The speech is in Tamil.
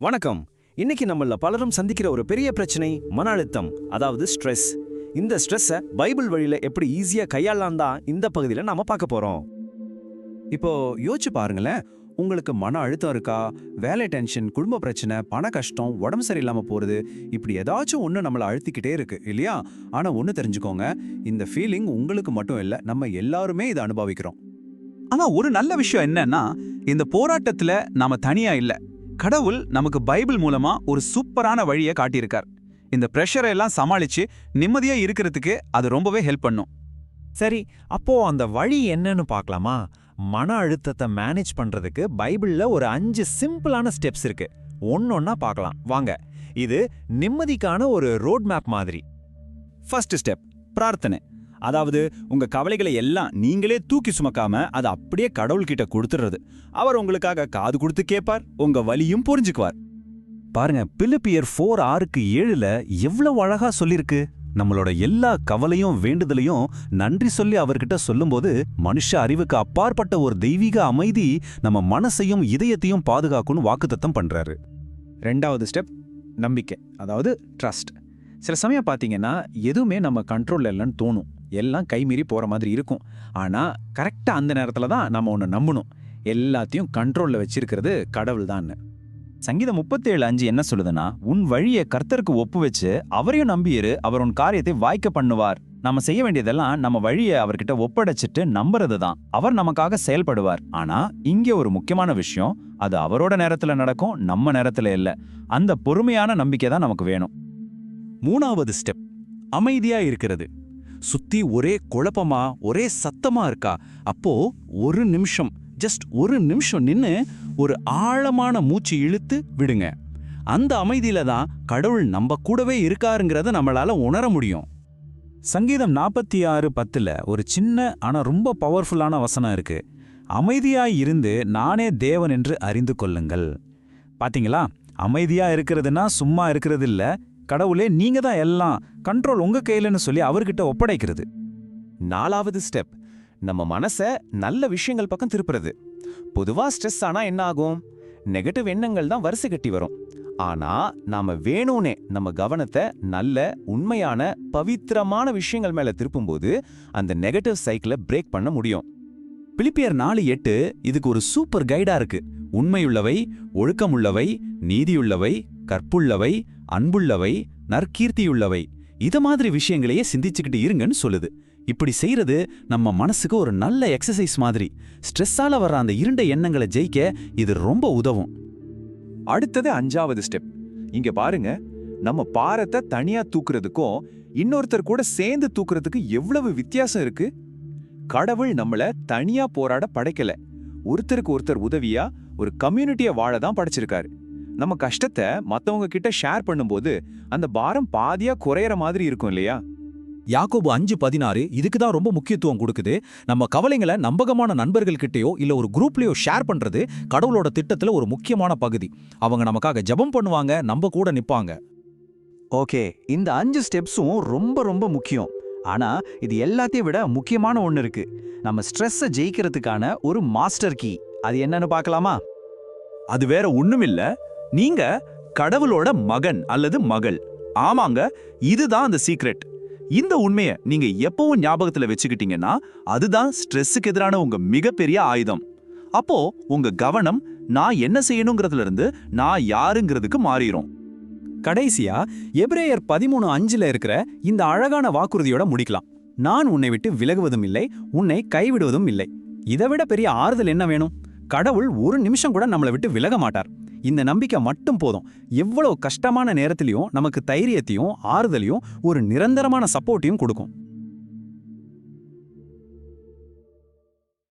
வணக்கம். இன்னைக்கு நம்மள பலரும் சந்திக்கிற ஒரு பெரிய பிரச்சனை மன அழுத்தம் அதாவது ஸ்ட்ரெஸ் இந்த ஸ்ட்ரெஸ்ஸை பைபிள் வழியில எப்படி ஈஸியா கையாளலாம் தான் இந்த பகுதியில நாம பார்க்க போறோம். இப்போ யோசிச்சு பாருங்களேன் உங்களுக்கு மன அழுத்தம் இருக்கா? வேலை டென்ஷன் குடும்ப பிரச்சனை பண கஷ்டம் உடம்பு சரியில்லாம போறது இப்படி ஏதாச்சும் ஒன்று நம்மளை அழுத்திக்கிட்டே இருக்கு இல்லையா? ஆனா ஒன்று தெரிஞ்சுக்கோங்க இந்த ஃபீலிங் உங்களுக்கு மட்டும் இல்லை நம்ம எல்லாருமே இதை அனுபவிக்கிறோம். ஆனா ஒரு நல்ல விஷயம் என்னன்னா இந்த போராட்டத்துல நாம தனியா இல்லை. கடவுள் நமக்கு பைபிள் மூலமா ஒரு சூப்பரான வழியை காட்டியிருக்கார். இந்த ப்ரெஷரை எல்லாம் சமாளிச்சு நிம்மதியா இருக்கிறதுக்கு அது ரொம்பவே ஹெல்ப் பண்ணும். சரி அப்போ அந்த வழி என்னன்னு பார்க்கலாமா? மன அழுத்தத்தை மேனேஜ் பண்றதுக்கு பைபிள்ல ஒரு அஞ்சு சிம்பிளான ஸ்டெப்ஸ் இருக்கு. ஒன்னொன்னா பார்க்கலாம். வாங்க. இது நிம்மதிக்கான ஒரு ரோட் மேப் மாதிரி. ஃபர்ஸ்ட் ஸ்டெப் பிரார்த்தனை. அதாவது உங்க கவலைகளை எல்லாம் நீங்களே தூக்கி சுமக்காம அதை அப்படியே கடவுள்கிட்ட கொடுத்துடுறது அவர் உங்களுக்காக காது கொடுத்து கேட்பார் உங்க வலியும் புரிஞ்சுக்குவார். பாருங்க பிலிப்பியர் ஃபோர் ஆறுக்கு ஏழுல எவ்வளவு அழகா சொல்லியிருக்கு. நம்மளோட எல்லா கவலையும் வேண்டுதலையும் நன்றி சொல்லி அவர்கிட்ட சொல்லும்போது மனுஷ அறிவுக்கு அப்பாற்பட்ட ஒரு தெய்வீக அமைதி நம்ம மனசையும் இதயத்தையும் பாதுகாக்கும்னு வாக்குத்தத்தம் பண்றாரு. ரெண்டாவது ஸ்டெப் நம்பிக்கை அதாவது ட்ரஸ்ட் சில சமயம் பார்த்தீங்கன்னா எதுவுமே நம்ம கண்ட்ரோல்ல இல்லைன்னு தோணும். எல்லாம் கைமீறி போகிற மாதிரி இருக்கும். ஆனால் கரெக்டாக அந்த நேரத்தில் தான் நம்ம ஒன்று நம்பணும். எல்லாத்தையும் கண்ட்ரோலில் வச்சிருக்கிறது கடவுள் தான் சங்கீதம் முப்பத்தேழு அஞ்சு என்ன சொல்லுதுன்னா உன் வழியை கர்த்தருக்கு ஒப்பு வச்சு அவரையும் நம்பியிரு அவர் உன் காரியத்தை வாய்க்க பண்ணுவார். நம்ம செய்ய வேண்டியதெல்லாம் நம்ம வழியை அவர்கிட்ட ஒப்படைச்சிட்டு நம்புறது தான். அவர் நமக்காக செயல்படுவார். ஆனா இங்கே ஒரு முக்கியமான விஷயம் அது அவரோட நேரத்துல நடக்கும் நம்ம நேரத்துல இல்ல. அந்த பொறுமையான நம்பிக்கை தான் நமக்கு வேணும். மூணாவது ஸ்டெப். அமைதியா இருக்கிறது. சுத்தி ஒரே குழப்பமா ஒரே சத்தமா இருக்கா? அப்போ ஒரு நிமிஷம் ஜஸ்ட் ஒரு நிமிஷம் நின்னு ஒரு ஆழமான மூச்சு இழுத்து விடுங்க. அந்த அமைதியில தான் கடவுள் நம்ம கூடவே இருக்காருங்கிறத நம்மளால உணர முடியும். சங்கீதம் நாற்பத்தி ஆறு பத்துல ஒரு சின்ன ஆனா ரொம்ப பவர்ஃபுல்லான வசனம் இருக்கு. அமைதியாய் இருந்து நானே தேவன் என்று அறிந்து கொள்ளுங்கள். பாத்தீங்களா? அமைதியா இருக்கிறதுனா சும்மா இருக்கிறது இல்ல கடவுளே நீங்க தான் எல்லாம் கண்ட்ரோல் உங்க கையிலன்னு சொல்லி அவர்கிட்ட ஒப்படைக்கிறது. நாலாவது ஸ்டெப் நம்ம மனசை நல்ல விஷயங்கள் பக்கம் திருப்புறது. பொதுவா ஸ்ட்ரெஸ் ஆனா என்ன ஆகும்? நெகட்டிவ் எண்ணங்கள் தான் வரிசை கட்டி வரும். ஆனா நாம வேணும்னே நம்ம கவனத்தை நல்ல உண்மையான பவித்திரமான விஷயங்கள் மேல திருப்பும்போது அந்த நெகட்டிவ் சைக்கிளை பிரேக் பண்ண முடியும். பிலிப்பியர் நாலு எட்டு இதுக்கு ஒரு சூப்பர் கைடா இருக்கு. உண்மையுள்ளவை ஒழுக்கமுள்ளவை நீதியுள்ளவை கற்புள்ளவை அன்புள்ளவை நற்கீர்த்தியுள்ளவை. இத மாதிரி விஷயங்களையே சிந்திச்சுக்கிட்டு இருங்கன்னு சொல்லுது. இப்படி செய்யறது நம்ம மனசுக்கு ஒரு நல்ல எக்ஸசைஸ் மாதிரி. ஸ்ட்ரெஸ்ஸால வர்ற அந்த இருண்ட எண்ணங்களை ஜெயிக்க இது ரொம்ப உதவும். அடுத்தது அஞ்சாவது ஸ்டெப் இங்க பாருங்க நம்ம பாரத்தை தனியா தூக்குறதுக்கும் இன்னொருத்தர் கூட சேர்ந்து தூக்குறதுக்கு எவ்வளவு வித்தியாசம் இருக்கு? கடவுள் நம்மள தனியா போராட படைக்கல. ஒருத்தருக்கு ஒருத்தர் உதவியா ஒரு கம்யூனிட்டியை வாழ தான் படைச்சிருக்காரு. நம்ம கஷ்டத்தை மத்தவங்க கிட்ட ஷேர் பண்ணும்போது அந்த பாரம் பாதியா குறையற மாதிரி இருக்கும் இல்லையா? யாக்கோபு அஞ்சு பதினாறு இதுக்கு தான் ரொம்ப முக்கியத்துவம் கொடுக்குது. நம்ம கவலைங்களை நம்பகமான நண்பர்கள்கிட்டயோ இல்ல ஒரு குரூப்லயோ ஷேர் பண்றது கடவுளோட திட்டத்துல ஒரு முக்கியமான பகுதி. அவங்க நமக்காக ஜெபம் பண்ணுவாங்க நம்ம கூட நிப்பாங்க. ஓகே இந்த அஞ்சு ஸ்டெப்ஸும் ரொம்ப ரொம்ப முக்கியம். ஆனா இது எல்லாத்தையும் விட முக்கியமான ஒன்று இருக்கு. நம்ம ஸ்ட்ரெஸ்ஸை ஜெயிக்கிறதுக்கான ஒரு மாஸ்டர் கீ அது என்னன்னு பார்க்கலாமா? அது வேற ஒண்ணுமில்ல. நீங்க கடவுளோட மகன் அல்லது மகள். ஆமாங்க இதுதான் அந்த சீக்ரெட் இந்த உண்மையை நீங்க எப்பவும் ஞாபகத்துல வச்சுக்கிட்டீங்கன்னா அதுதான் ஸ்ட்ரெஸ்ஸுக்கு எதிரான உங்க மிகப்பெரிய ஆயுதம். அப்போ உங்க கவனம் நான் என்ன செய்யணுங்கிறதுல இருந்து நான் யாருங்கிறதுக்கு மாறிடும் கடைசியா எபிரேயர் பதிமூணு அஞ்சுல இருக்கிற இந்த அழகான வாக்குறுதியோட முடிக்கலாம். நான் உன்னை விட்டு விலகுவதும் இல்லை உன்னை கைவிடுவதும் இல்லை. இதை விட பெரிய ஆறுதல் என்ன வேணும்? கடவுள் ஒரு நிமிஷம் கூட நம்மளை விட்டு விலக மாட்டார். இந்த நம்பிக்கை மட்டும் போதும். எவ்வளவு கஷ்டமான நேரத்திலையும் நமக்கு தைரியத்தையும் ஆறுதலையும் ஒரு நிரந்தரமான சப்போர்ட்டையும் கொடுக்கும்.